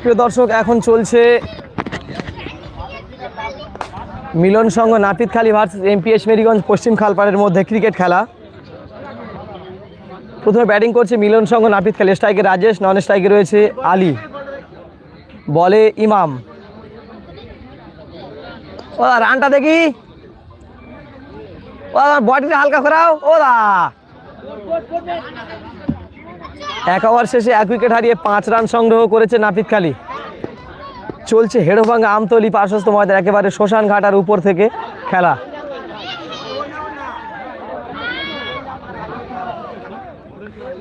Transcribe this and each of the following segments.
প্রিয় দর্শক, এখন চলছে মিলন সংঘ নাপিতখালী ভার্সেস এমপিএস মেরিগঞ্জ পশ্চিম খালপাড়ের মধ্যে ক্রিকেট খেলা। প্রথমে ব্যাটিং করছে মিলন সংঘ নাপিতখালী স্ট্রাইকে রাজেশ নন স্ট্রাইকে রয়েছে আলী। বলে ইমাম। ও রানটা দেখি। ও বডিটা হালকা করাও ও দা। এক ওভার শেষে এক উইকেট হারিয়ে পাঁচ রান সংগ্রহ করেছে নাপিতখালী চলছে হেডোভাঙ্গা আমতলি পার্শ্বস্থ ময়দান, একেবারে শ্মশান ঘাটার উপর থেকে খেলা।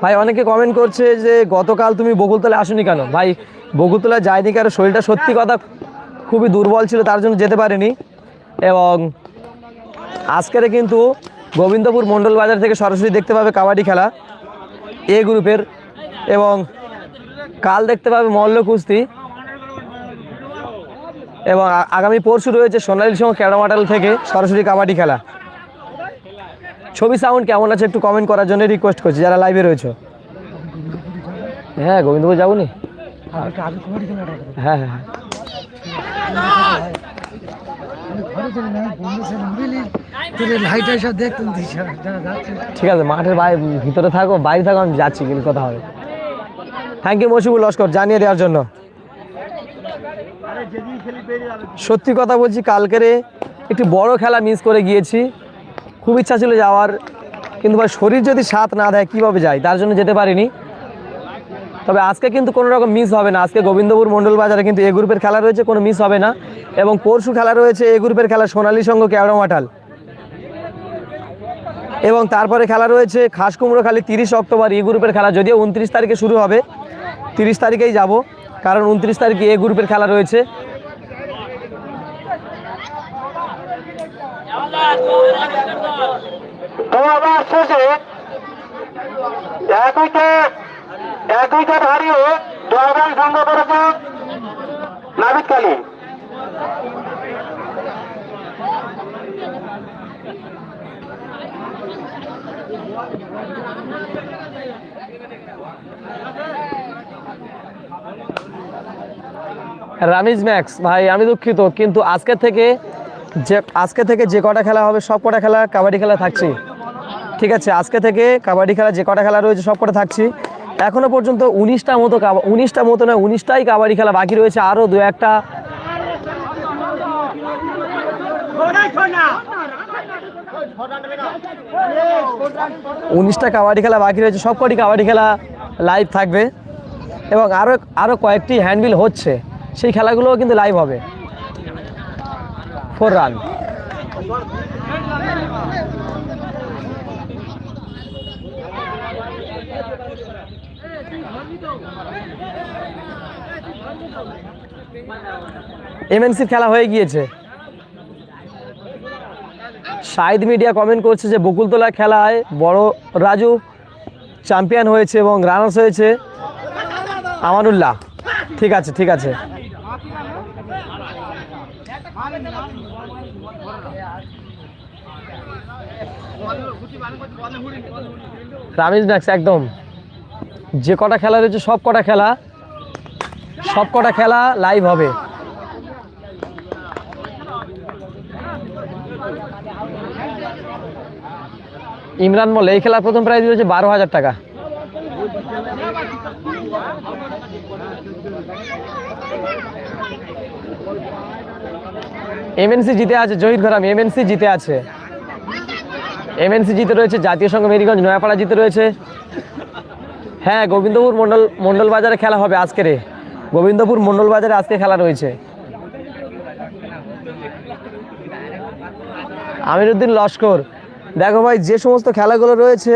ভাই, অনেকে কমেন্ট করছে যে গতকাল তুমি বকুলতলা আসনি কেন? ভাই বকুলতলা যায়নি কারণ শরীরটা সত্যি কথা খুবই দুর্বল ছিল, তার জন্য যেতে পারেনি। এবং আজকের কিন্তু গোবিন্দপুর মণ্ডল বাজার থেকে সরাসরি দেখতে পাবে কাবাডি খেলা। এ গ্রুপের এবং কাল দেখতে পাবে মল্ল কুস্তি। এবং আগামী পরশু রয়েছে সোনালী সঙ্গে ক্যাডামাটাল থেকে সরাসরি কাবাডি খেলা। ছবি সাউন্ড কেমন আছে একটু কমেন্ট করার জন্য রিকোয়েস্ট করছি যারা লাইভে রয়েছে। হ্যাঁ গোবিন্দপুর যাব নি হ্যাঁ হ্যাঁ হ্যাঁ লাইট এসে দেখতেন যারা যাচ্ছে ঠিক আছে, মাঠের বাইরে ভিতরে থাকো, বাইরে থাকো, আমি যাচ্ছি, কিন্তু কথা হবে। থ্যাংক ইউ মশিবুল লস্কর, জানিয়ে দেওয়ার জন্য। সত্যি কথা বলছি, কালকের একটি বড় খেলা মিস করে গিয়েছি। খুব ইচ্ছা ছিল যাওয়ার, কিন্তু ভাই শরীর যদি সাথ না দেয়, কীভাবে যাই? তার জন্য যেতে পারিনি। তবে আজকে কিন্তু কোনো রকম মিস হবে না। আজকে গোবিন্দপুর মণ্ডল বাজারে কিন্তু এ গ্রুপের খেলা রয়েছে, কোনো মিস হবে না। এবং পরশু খেলা রয়েছে এ গ্রুপের খেলা সোনালী সংঘ কেওড়ামাঠাল এবং তারপরে খেলা রয়েছে খাস কুমড়ো খালি তিরিশ অক্টোবর, এ গ্রুপের খেলা যদিও উনত্রিশ তারিখে শুরু হবে। তিরিশ তারিখেই যাব, কারণ উনত্রিশ তারিখে এ গ্রুপের খেলা রয়েছে। হারিয়ে করেছে নাবিদ কালী। রামিজ ম্যাক্স, ভাই, আমি দুঃখিত, কিন্তু আজকে থেকে যে, আজকে থেকে যে কটা খেলা হবে, সব কটা খেলা কাবাডি খেলা থাকছি। ঠিক আছে, আজকে থেকে কাবাডি খেলা যে কটা খেলা রয়েছে, সব কটা থাকছি। এখনও পর্যন্ত উনিশটা মতো উনিশটা মতো নয়, উনিশটাই কাবাডি খেলা বাকি রয়েছে আরও দু একটা। উনিশটা কাবাডি খেলা বাকি রয়েছে, সব কটি কাবাডি খেলা লাইভ থাকবে। এবং আরও আরও কয়েকটি হ্যান্ডবিল হচ্ছে, সেই খেলাগুলোও কিন্তু লাইভ হবে। ফোর রান এমএনসির খেলা হয়ে গিয়েছে। সাইদ মিডিয়া কমেন্ট করছে যে বকুলতলা খেলায় বড় রাজু চ্যাম্পিয়ন হয়েছে এবং রানার্স হয়েছে আমানুল্লাহ। ঠিক আছে ঠিক আছে। রামিজ ম্যাক্স একদম। যে কটা খেলা রয়েছে, সব কটা খেলা, সব কটা খেলা লাইভ হবে। ইমরান মল এই খেলার প্রথম প্রাইজ রয়েছে বারো হাজার টাকা। এমএনসি জিতে আছে, জহির ঘরাম। এমএনসি জিতে আছে। এমএনসি জিতে রয়েছে জাতীয় সংঘ মেরিগঞ্জ নয়াপাড়া জিতে রয়েছে। হ্যাঁ গোবিন্দপুর মন্ডল মন্ডল বাজারে খেলা হবে আজকেরে গোবিন্দপুর মন্ডল বাজারে আজকে খেলা রয়েছে। আমিরুদ্দিন লস্কর, দেখো ভাই, যে সমস্ত খেলাগুলো রয়েছে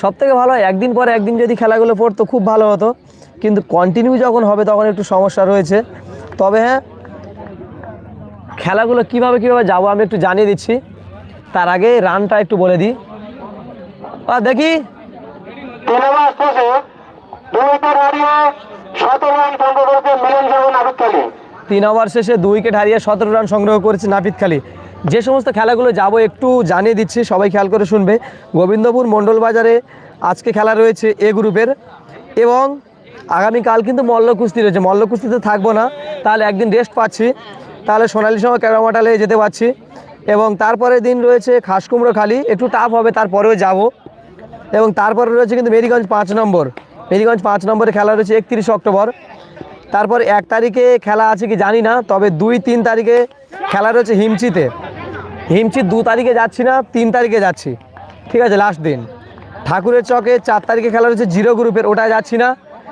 সব থেকে ভালো হয়, একদিন পরে একদিন যদি খেলাগুলো পড়তো, খুব ভালো হতো। কিন্তু কন্টিনিউ যখন হবে, তখন একটু সমস্যা রয়েছে। তবে হ্যাঁ খেলাগুলো কীভাবে কীভাবে যাব, আমি একটু জানিয়ে দিচ্ছি। তার আগে রানটা একটু বলে দিই। দেখি। তিন ওভার শেষে দুই উইকেট হারিয়ে সতেরো রান সংগ্রহ করেছে নাপিতখালী যে সমস্ত খেলাগুলো যাব একটু জানিয়ে দিচ্ছি, সবাই খেয়াল করে শুনবে। গোবিন্দপুর মণ্ডল বাজারে আজকে খেলা রয়েছে এ গ্রুপের এবং আগামীকাল কিন্তু মল্ল কুস্তি রয়েছে। মল্ল কুস্তিতে থাকব না, তাহলে একদিন রেস্ট পাচ্ছি। তাহলে সোনালি সময় ক্যারামাটালে যেতে পারছি। এবং তারপরে দিন রয়েছে খাসকুমড়ো খালি। একটু টাফ হবে, তারপরেও যাব। এবং তারপরে রয়েছে কিন্তু মেরিগঞ্জ পাঁচ নম্বর। মেরিগঞ্জ পাঁচ নম্বরে খেলা রয়েছে একত্রিশ অক্টোবর। তারপর এক তারিখে খেলা আছে কি জানি না, তবে দুই তিন তারিখে খেলা রয়েছে হিমচিতে। হিমচি দু তারিখে যাচ্ছি না, তিন তারিখে যাচ্ছি। ঠিক আছে লাস্ট দিন। ঠাকুরের চকে চার তারিখে খেলা রয়েছে জিরো গ্রুপের, ওটায় যাচ্ছি না।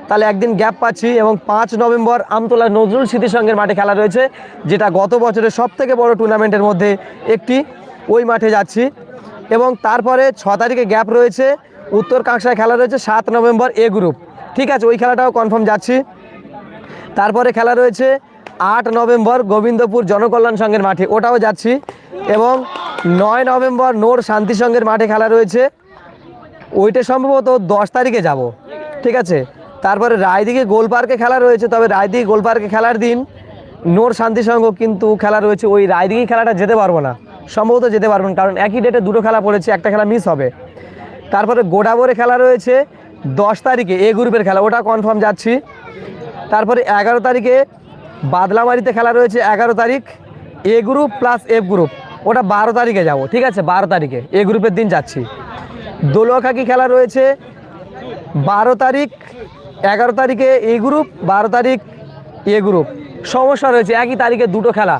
তাহলে একদিন গ্যাপ পাচ্ছি এবং পাঁচ নভেম্বর আমতলা নজরুল স্মৃতি সংঘের মাঠে খেলা রয়েছে, যেটা গত বছরের সব থেকে বড় টুর্নামেন্টের মধ্যে একটি। ওই মাঠে যাচ্ছি। এবং তারপরে ছ তারিখে গ্যাপ রয়েছে। উত্তর কাঁকসায় খেলা রয়েছে সাত নভেম্বর এ গ্রুপ ঠিক আছে, ওই খেলাটাও কনফার্ম যাচ্ছি। তারপরে খেলা রয়েছে আট নভেম্বর গোবিন্দপুর জনকল্যাণ সংঘের মাঠে, ওটাও যাচ্ছি। এবং নয় নভেম্বর নোর শান্তি সংঘের মাঠে খেলা রয়েছে। ওইটা সম্ভবত দশ তারিখে যাব। ঠিক আছে, তারপরে রায়দিঘি গোল পার্কে খেলা রয়েছে, তবে রায়দিঘি গোল পার্কে খেলার দিন নোর শান্তি সংঘ কিন্তু খেলা রয়েছে, ওই রায়দিঘি খেলাটা যেতে পারব না। সম্ভবত যেতে পারবেন, কারণ একই ডেটে দুটো খেলা পড়েছে, একটা খেলা মিস হবে। তারপরে গোডাবরে খেলা রয়েছে, দশ তারিখে এ গ্রুপের খেলা, ওটা কনফার্ম যাচ্ছি। তারপরে এগারো তারিখে বাদলামারিতে খেলা রয়েছে, এগারো তারিখ A group plus F group ওটা বারো তারিখে যাব, ঠিক আছে? বারো তারিখে এ গ্রুপের দিন যাচ্ছি। দোলুয়াখাকি খেলা রয়েছে, বারো তারিখ, এগারো তারিখে এ গ্রুপ বারো তারিখ এ গ্রুপ সমস্যা রয়েছে, একই তারিখে দুটো খেলা।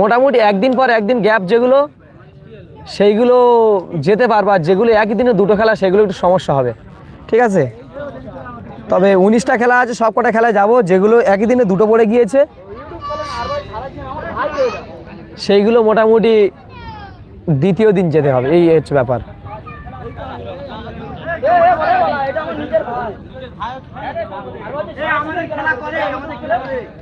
মোটামুটি একদিন পর একদিন গ্যাপ যেগুলো, সেইগুলো যেতে পারবা যেগুলো একই দিনে দুটো খেলা, সেগুলো একটু সমস্যা হবে। ঠিক আছে? তবে উনিশটা খেলা আছে সব কটা খেলায় যাব, যেগুলো একই দিনে দুটো পড়ে গিয়েছে, সেইগুলো মোটামুটি দ্বিতীয় দিন যেতে হবে, এই হচ্ছে ব্যাপার। এ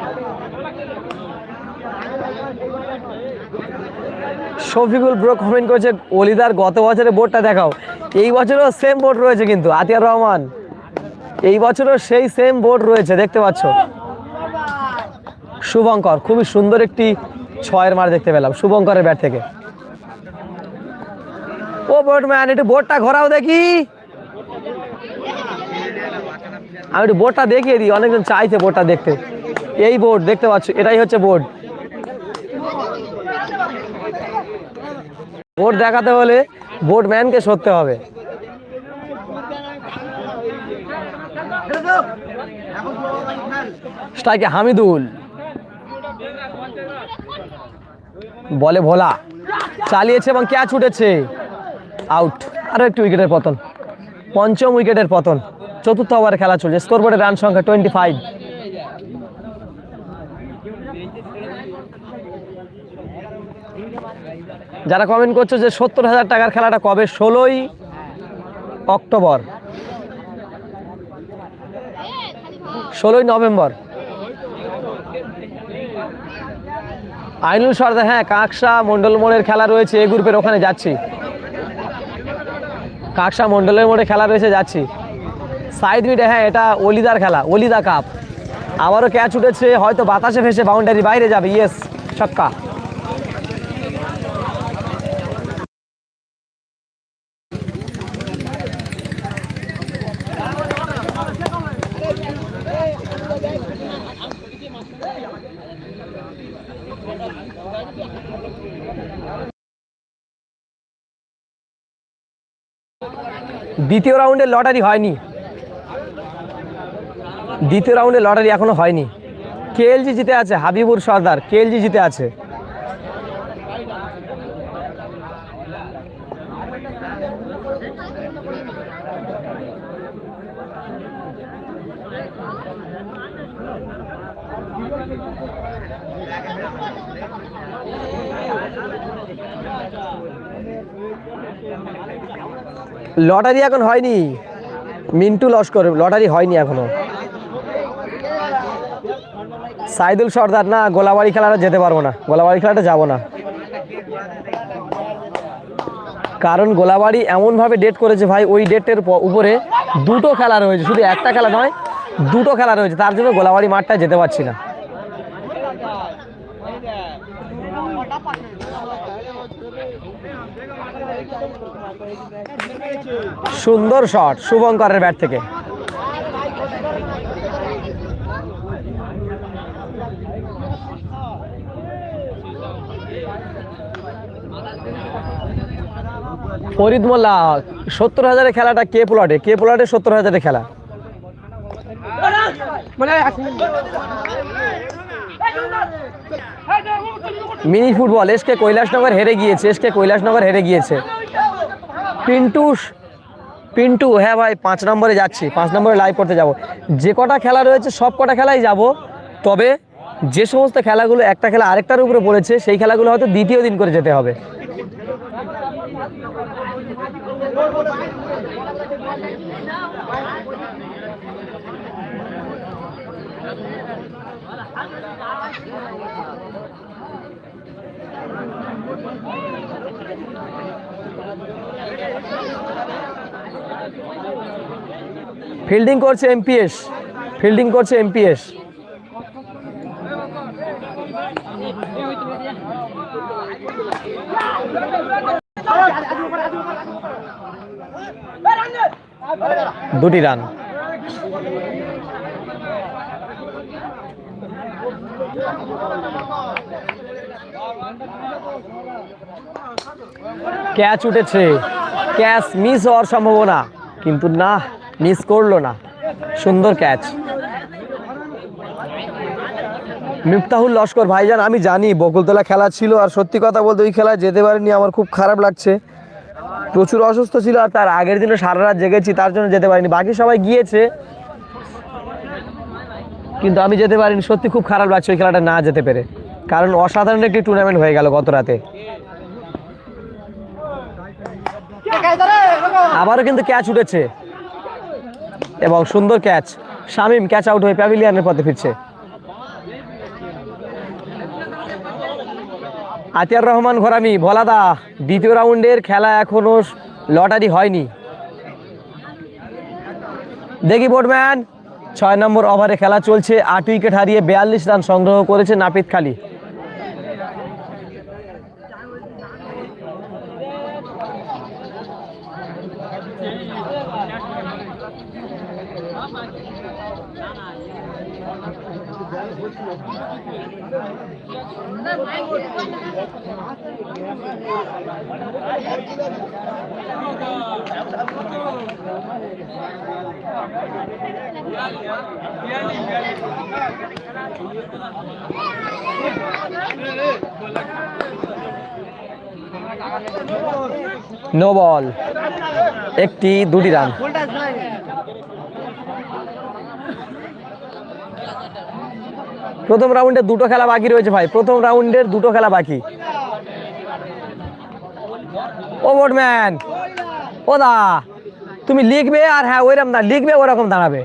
শফিকুল ব্রো কমেন্ট করেছে, অলিদার গত বছরের বোর্ডটা দেখাও। এই বছরও সেম বোর্ড রয়েছে কিন্তু, আতিয়ার রহমান। এই বছরও সেই সেম বোর্ড রয়েছে, দেখতে পাচ্ছ। শুভঙ্কর, খুবই সুন্দর একটি ছয়ের মার দেখতে পেলাম, শুভঙ্করের ব্যাট থেকে। ও বোর্ড ম্যান একটু বোর্ডটা ঘোরাও দেখি। আমি একটু বোর্ডটা দেখিয়ে দিই, অনেকজন চাইছে বোর্ডটা দেখতে। এই বোর্ড দেখতে পাচ্ছ, এটাই হচ্ছে বোর্ড বোর্ড দেখাতে হলে বোর্ড ম্যানকে সরতে হবে। স্ট্রাইকে হামিদুল। বলে ভোলা। চালিয়েছে এবং ক্যাচ উঠেছে। আউট। আরও একটি উইকেটের পতন। পঞ্চম উইকেটের পতন। চতুর্থ ওভারে খেলা চলছে। স্কোরবোর্ডের রান সংখ্যা টোয়েন্টি ফাইভ যারা কমেন্ট করছ যে সত্তর হাজার টাকার খেলাটা কবে? ষোলোই অক্টোবর। ষোলোই নভেম্বর। আইনুল সর্দার হ্যাঁ কাকসা মন্ডল মোড়ের খেলা রয়েছে এ গ্রুপের ওখানে যাচ্ছি। কাকসা মন্ডলের মোড়ে খেলা রয়েছে, যাচ্ছি। সাইড মিটে হ্যাঁ এটা অলিদার খেলা অলিদা কাপ আবারও ক্যাচ উঠেছে, হয়তো বাতাসে ভেসে বাউন্ডারি বাইরে যাবে ইয়েস ছক্কা। দ্বিতীয় রাউন্ডে লটারি হয়নি। দ্বিতীয় রাউন্ডে লটারি এখনও হয়নি। কেএলজি জিতে আছে? হাবিবুর সর্দার। কেএলজি জিতে আছে? লটারি এখন হয়নি। মিন্টু লস্কর লটারি হয়নি এখনও। সাইদুল সর্দার, না, গোলাবাড়ি খেলাটা যেতে পারব না। গোলাবাড়ি খেলাটা যাব না। কারণ গোলাবাড়ি এমনভাবে ডেট করেছে ভাই, ওই ডেটের উপরে দুটো খেলা রয়েছে। শুধু একটা খেলা নয়, দুটো খেলা রয়েছে। তার জন্য গোলাবাড়ি মাঠটা যেতে পারছি না। সুন্দর শট শুভঙ্করের ব্যাট থেকে। ফরিদ মোল্লা, সত্তর হাজারের খেলাটা কে প্লটে কে প্লটে সত্তর হাজারের খেলা? মিনি ফুটবল এসকে কৈলাসনগর হেরে গিয়েছে এসকে কৈলাসনগর হেরে গিয়েছে। পিন্টু পিন্টু হ্যাঁ ভাই, পাঁচ নম্বরে যাচ্ছি, পাঁচ নম্বরে লাইভ করতে যাব। যে কটা খেলা রয়েছে, সব কটা খেলাই যাব, তবে যে সমস্ত খেলাগুলো একটা খেলা আরেকটার উপরে পড়েছে, সেই খেলাগুলো হয়তো দ্বিতীয় দিন করে যেতে হবে। ফিল্ডিং করছে এমপিএস ফিল্ডিং করছে এমপিএস। দুটি রান। ক্যাচ উঠেছে। ক্যাচ মিস হওয়ার সম্ভাবনা। কিন্তু না, মিস করল না। সুন্দর ক্যাচ। মিফতাহুল লস্কর, ভাইজান, আমি জানি বকুলতলা খেলা ছিল আর সত্যি কথা বলতে ওই খেলায় যেতে পারিনি, আমার খুব খারাপ লাগছে। প্রচুর অসুস্থ ছিল আর তার আগের দিনও সারা রাত জেগেছি, তার জন্য যেতে পারিনি। বাকি সবাই গিয়েছে। কিন্তু আমি যেতে পারিনি, সত্যি খুব খারাপ লাগছে ওই খেলাটা না যেতে পেরে। কারণ অসাধারণ একটি টুর্নামেন্ট হয়ে গেল গত রাতে। আবারও কিন্তু ক্যাচ উঠেছে। এবং সুন্দর ক্যাচ শামিম ক্যাচ আউট হয়ে প্যাভিলিয়ানের পথে ফিরছে। আতিয়ার রহমান, ঘোরামি, ভোলাদা, দ্বিতীয় রাউন্ডের খেলা এখনও লটারি হয়নি। দেখি বোর্ডম্যান ছয় নম্বর ওভারে খেলা চলছে। আট উইকেট হারিয়ে বিয়াল্লিশ রান সংগ্রহ করেছে নাপিত খালি। No ball. একটি দুটি রান। প্রথম রাউন্ডে দুটো খেলা বাকি রয়েছে ভাই। প্রথম রাউন্ডের দুটো খেলা বাকি। ও বোটম্যান ও দা, তুমি লিখবে আর হ্যাঁ ওইরকম না, লিখবে, ওরকম দাঁড়াবে।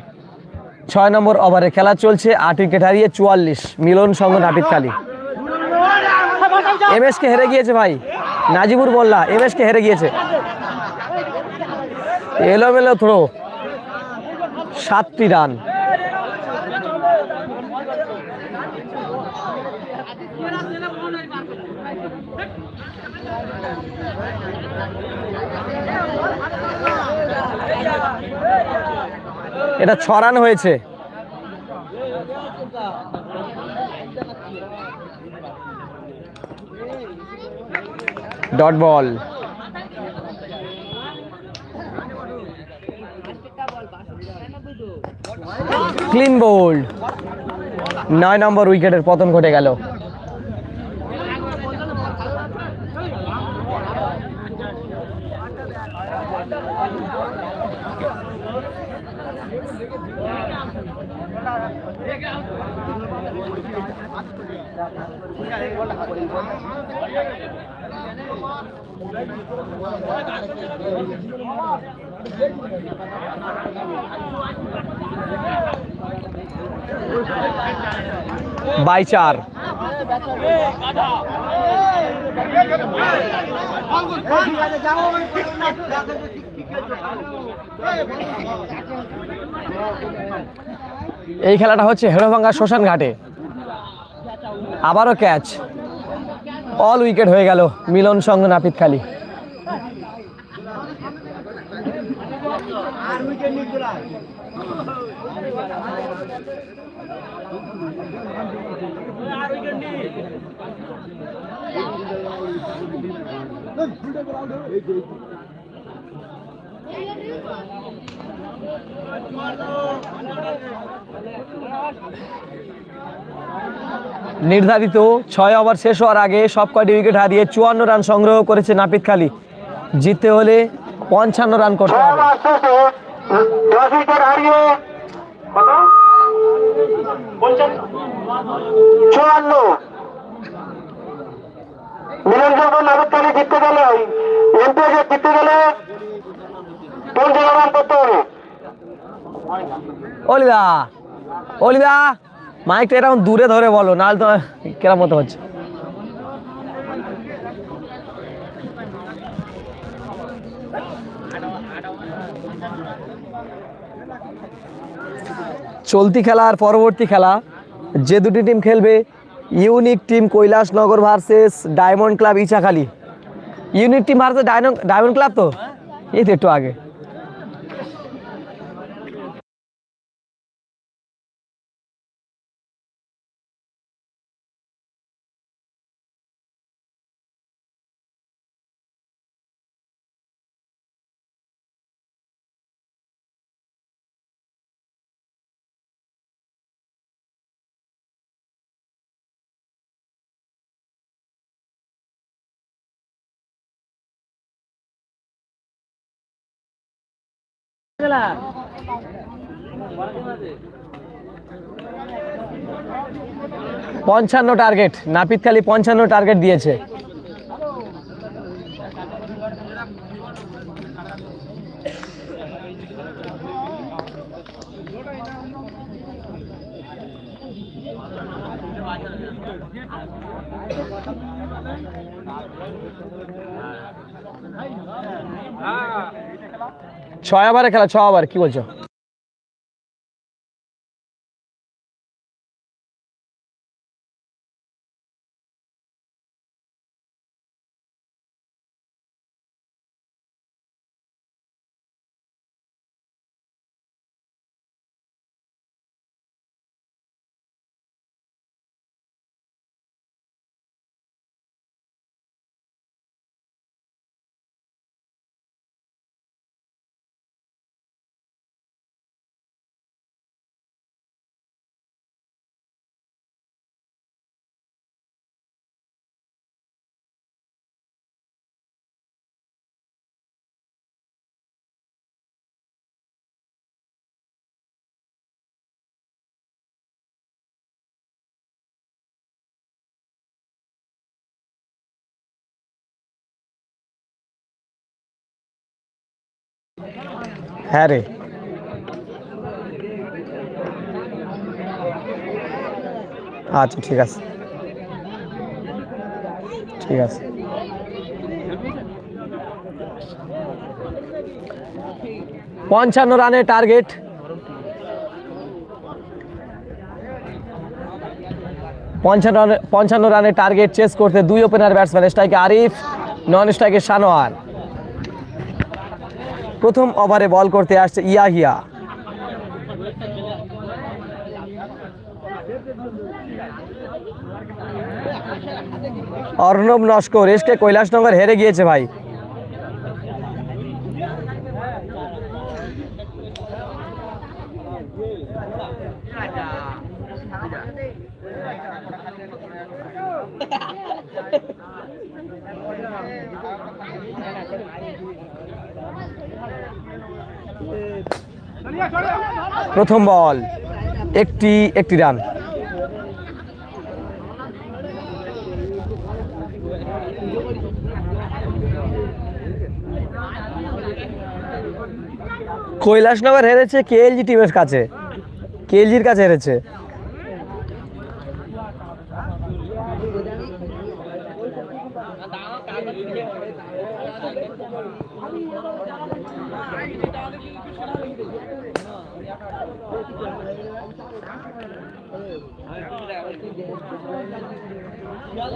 ছয় নম্বর ওভারে খেলা চলছে আট উইকেট হারিয়ে চুয়াল্লিশ। মিলন সঙ্গ নাপিতকালী এম কে হেরে গিয়েছে ভাই। নাজিবুর মোল্লা এম কে হেরে গিয়েছে। এলোমেলো থ্রো সাতটি রান এটা ছ রান হয়েছে। ডট বল ক্লিন বোল্ড নয় নম্বর উইকেটের পতন ঘটে গেল। বাই চার। এই খেলাটা হচ্ছে হেরোভাঙ্গা শ্মশান ঘাটে আবারও ক্যাচ অল উইকেট হয়ে গেল। মিলন সঙ্গ নাপিতখালী নির্ধারিত ছয় ওভার শেষ হওয়ার আগে সব কয়টি উইকেট হারিয়ে চুয়ান্ন রান সংগ্রহ করেছে জিততে হলে পঞ্চান্ন রান করতে হবে। চুয়ান্ন। যখন নাবিককালী জিততে গেলে এমপিএস জিততে গেলে পঞ্চান্ন রান করতে হবে। অলিদা অলিদা মাইকটা এরকম দূরে ধরে বলো, নাহলে তো কেরাম মতো হচ্ছে। চলতি খেলা আর পরবর্তী খেলা, যে দুটি টিম খেলবে unique team Kailashnagar versus diamond club Ichakhali unique team versus diamond club তো? এই তো একটু আগে। পঞ্চান্ন টার্গেট নাপিত খালি পঞ্চান্ন টার্গেট দিয়েছে। ছয় ওভারে খেলা ছ ওভার কি বলছো? হ্যাঁ রে। আচ্ছা ঠিক আছে। ঠিক আছে। পঞ্চান্ন রানের টার্গেট। পঞ্চান্ন পঞ্চান্ন রানের টার্গেট চেস করতে দুই ওপেনার ব্যাটসম্যান স্ট্রাইকে আরিফ নন স্ট্রাইকে সানোয়ার। প্রথম ওভারে বল করতে আসছে ইয়াহিয়া। অর্ণব নস্কর এসকে কৈলাসনগর হেরে গিয়েছে ভাই। প্রথম বল একটি একটি রান। কৈলাসনগর হেরেছে কেএলজি টিমের কাছে। কেএলজির কাছে হেরেছে।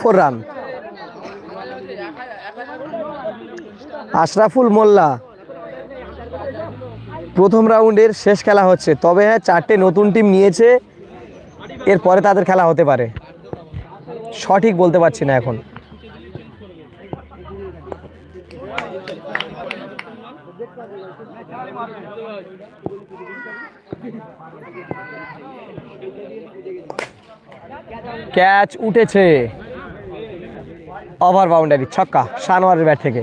Four run Ashraful Molla. প্রথম রাউন্ডের শেষ খেলা হচ্ছে। তবে হ্যাঁ চারটে নতুন টিম নিয়েছে। এরপরে তাদের খেলা হতে পারে। সঠিক বলতে পারছি না এখন। ক্যাচ উঠেছে। ওভার বাউন্ডারি ছক্কা সানোয়ারের ব্যাট থেকে।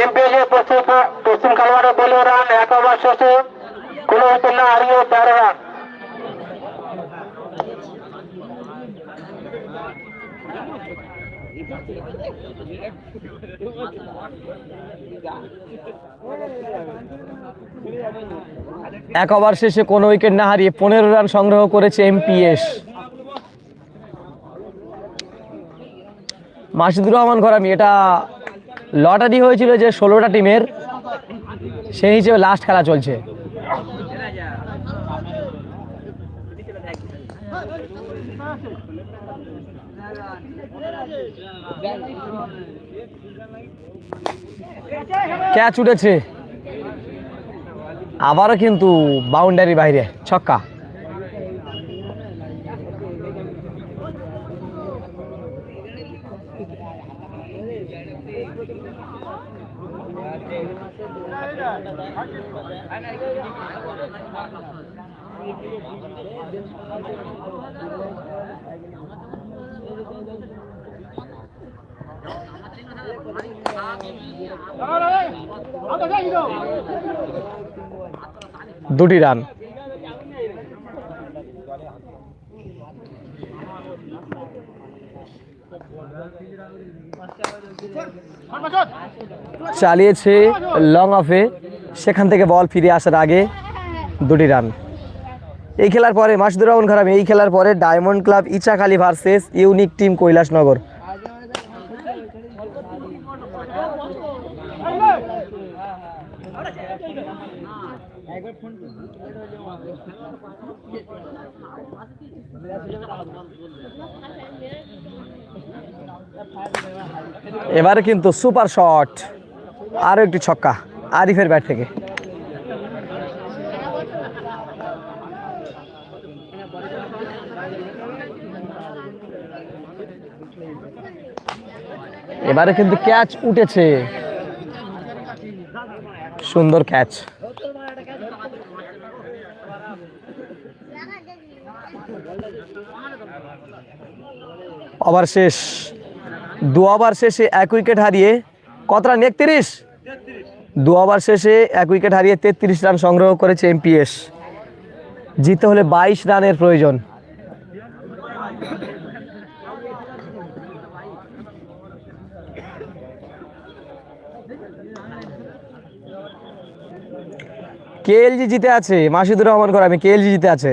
এমপিএলের পশ্চিম পশ্চিম কালবারে বলে রান এক ওভার শেষে কোনো উইকেট না হারিয়ে তেরো রান এক ওভার শেষে কোনো উইকেট না হারিয়ে পনেরো রান সংগ্রহ করেছে এমপিএস। মাসিদুর রহমান ঘরামি, এটা লটারি হয়েছিল যে ষোলোটা টিমের, সেই হিসেবে লাস্ট খেলা চলছে। ক্যাচ উঠেছে। আবারও কিন্তু বাউন্ডারি বাইরে, ছক্কা। দুটি রান। চালিয়েছে লং অফে। সেখান থেকে বল ফিরে আসার আগে দুটি রান। এই খেলার পরে মাসুদুর রহমান খারাপ, এই খেলার পরে diamond club Ichakhali versus, unique team Kailashnagar. এবারে কিন্তু সুপার শট। আরও একটি ছক্কা আরিফের ব্যাট থেকে। এবারে কিন্তু ক্যাচ উঠেছে। সুন্দর ক্যাচ। ওভার শেষ। দু ওভার শেষে এক উইকেট হারিয়ে কত রান? একত্রিশ। দু ওভার শেষে এক উইকেট হারিয়ে তেত্রিশ রান সংগ্রহ করেছে এমপিএস। জিততে হলে বাইশ রানের প্রয়োজন। কেএলজি জিতে আছে। মাসিদুর রহমান করামি কেএলজি জিতে আছে।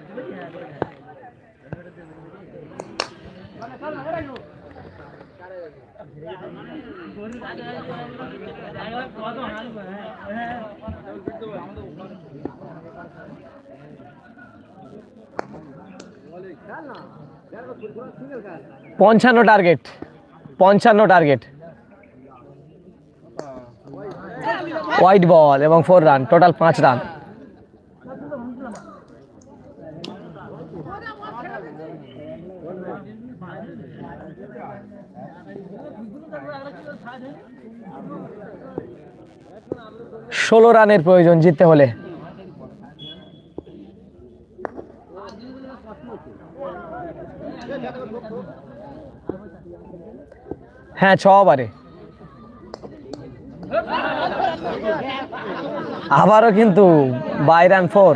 পঞ্চান্ন টার্গেট পঞ্চান্ন টার্গেট হোয়াইট বল এবং ফোর রান টোটাল পাঁচ রান ষোলো রানের প্রয়োজন জিততে হলে। হ্যাঁ ছ ওভারে। আবারও কিন্তু বাই রান ফোর।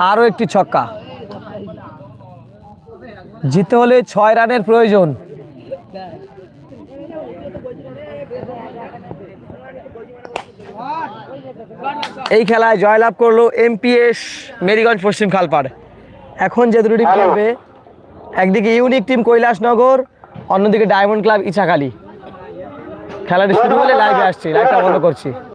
আরও একটি ছক্কা। জিতে হলে ছয় রানের প্রয়োজন। এই খেলায় জয়লাভ করল এমপিএস মেরিগঞ্জ পশ্চিম খালপাড়। এখন যে দুটো টিম খেলবে একদিকে ইউনিক টিম কৈলাসনগর অন্যদিকে ডায়মন্ড ক্লাব ইছাখালি। খেলাটি শুরু হলে লাইভে আসছি লাইভটা বন্ধ করছি।